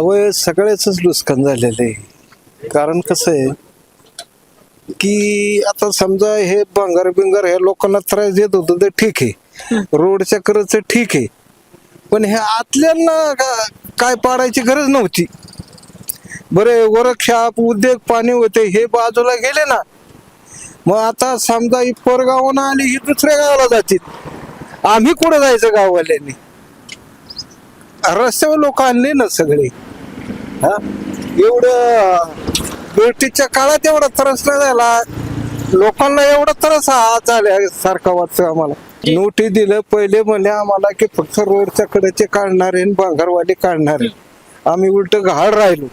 अहो सगळ्याच नुकसान झालेलं आहे. कारण कसं आहे की आता समजा हे बंगार बिंगर हे लोकांना त्रास देत होतं ते ठीक आहे. रोडच्या करच ठीक आहे. पण हे आतल्यांना का- काय पाडायची गरज नव्हती. बरे वर्कशॉप उद्योग पाणी होते हे बाजूला गेले ना मग आता समजा ही परगावानं आली ही दुसऱ्या गावाला जातील. आम्ही कुठं जायचं गाववाल्यांनी? रस्त्यावर लोक आणले ना सगळे. हा? एवढं ब्रिटिशच्या काळात एवढा त्रास नाही झाला. लोकांना एवढा त्रास हा झाल्या सारखा वाटतं आम्हाला नोटी दिलं पहिले म्हणले आम्हाला की फक्त रोडच्या कडेचे काढणारे आणि भांगरवाले काढणारे आम्ही उलट घाड राहिलो.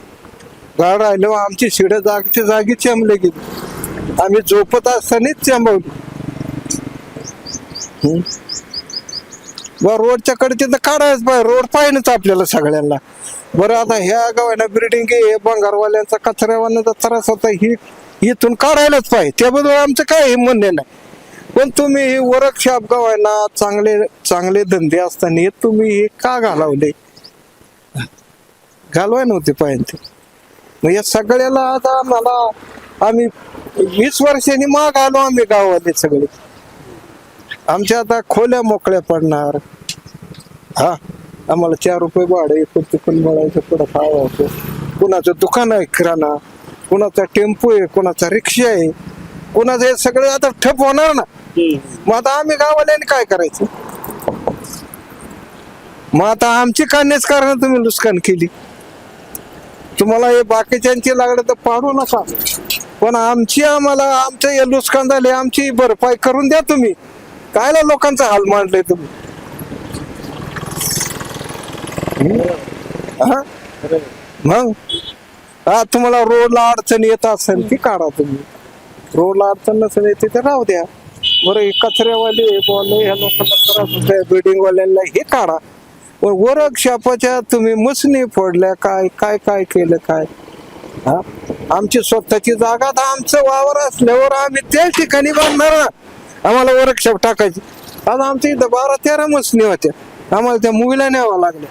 घाड राहिलो आमची शिड जागची जागी चेंबले गेली. आम्ही झोपत असतानाच चेंबवली. हम्म. बर रोडच्या कडचे तर काढायच पाहिजे. रोड पाहिजेच आपल्याला सगळ्यांना. बरं आता ह्या गावांना बिल्डिंग हे बंगारवाल्यांचा कचऱ्यावाल्यांचा त्रास होता ही इथून काढायलाच पाहिजे. त्याबद्दल आमचं काय हे म्हणणे नाही. पण तुम्ही हे वर्कशॉप गावायला चांगले चांगले धंदे असताना हे तुम्ही हे का घालावले? घालवाय नव्हते पाहिजे ते. मग या सगळ्याला आता आम्हाला आम्ही वीस वर्षांनी माग आलो आम्ही गावाले सगळे. आमच्या आता खोल्या मोकळ्या पडणार. हा आम्हाला चार रुपये भाडे पण मिळायचं पुढं खावायचं कुणाचं दुकान आहे किराणा कुणाचा टेम्पो आहे कुणाचा रिक्षा आहे कुणाचं हे सगळं आता ठप होणार ना. मग आता आम्ही गावाल्याने काय करायचं? मग आता आमची काढण्याच कारण तुम्ही नुकसान केली. तुम्हाला हे बाकीच्यांची लागलं तर पाडू नका. पण आमची आम्हाला आमचं हे नुकसान झाले आमची भरपाई करून द्या तुम्ही. कायला लोकांचा हाल मांडले तुम्ही? हा? मग? हा तुम्हाला रोडला अडचण येत असेल ती काढा तुम्ही. रोडला अडचण नसेल येते तर राहू द्या. बरं हे कचऱ्यावाले बॉले ह्या लोकांना त्रास होत आहे बिल्डिंग हे काढा. पण वर्कशॉपच्या तुम्ही मसनी फोडल्या काय काय काय केलं काय? हा? आमची स्वतःची जागा तर आमचं वावर असल्यावर आम्ही त्या ठिकाणी बांधणार. आम्हाला वर्कशॉप टाकायची. आज आमच्या इथं बारा तेरा मसनी होत्या. आम्हाला त्या मुवीला न्यावं लागलं.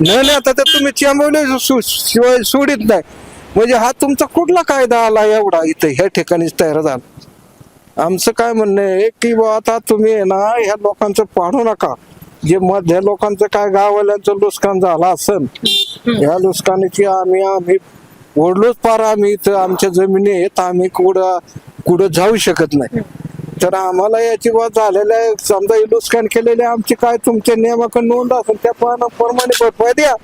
न नेता तर तुम्ही चेंबवले शिवाय सोडित नाही. म्हणजे हा तुमचा कुठला कायदा आला एवढा इथं? ह्या ठिकाणीच तयार झाला. आमचं काय म्हणणं आहे? की बा आता तुम्ही आहे ना ह्या लोकांचं पाडू नका. जे मधल्या लोकांचं काय गाववाल्यांचं नुकसान झालं असेल ह्या नुकसानीची आम्ही आम्ही ओढलोच पार. आम्ही इथं आमच्या जमिनी आहेत. आम्ही कुठं कुठं जाऊ शकत नाही. तर आम्हाला याची बात झालेल्या समजा हे नुकसान केलेले आमची काय तुमच्या नियमाकडे नोंद असेल त्या प्रमाणे भरपाई द्या.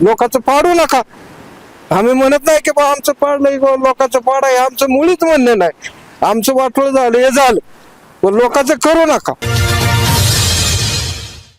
लोकांचं पाडू नका. आम्ही म्हणत नाही की बा आमचं पाडलंय किंवा लोकांचं पाड आहे आमचं मुळीच म्हणणं नाही. आमचं वाटोळ झालं हे झालं. पण लोकांचं करू नका.